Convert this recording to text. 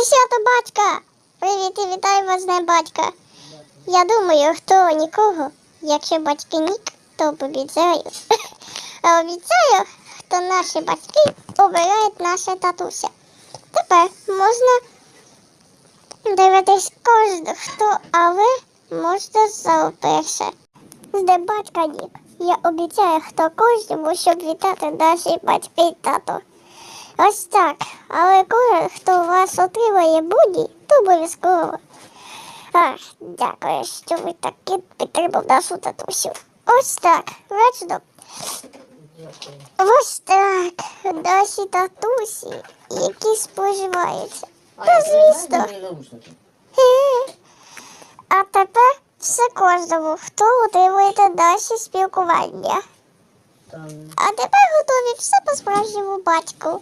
тато батька. Привіт і вітаю вас Днем батька. Я думаю, хто нікого, якщо батьки нік, то обіцяю. А обіцяю, хто наші батьки обирають наше татуся. Тепер можна дивитись кожного, хто, але можна за перше. З батька нік. Я обіцяю, хто кожному, щоб вітати наші батьки і тато. Ось так. Але кожен, хто вас отримає будні, то обов'язково. Ах, дякую, що ви таки підтримав нашу татусю. Ось так, вечно. Ось так, наші татусі, які споживаються. Та звісно. А тепер все кожному, хто отримує наші спілкування. А тепер готові все по справжньому батьку.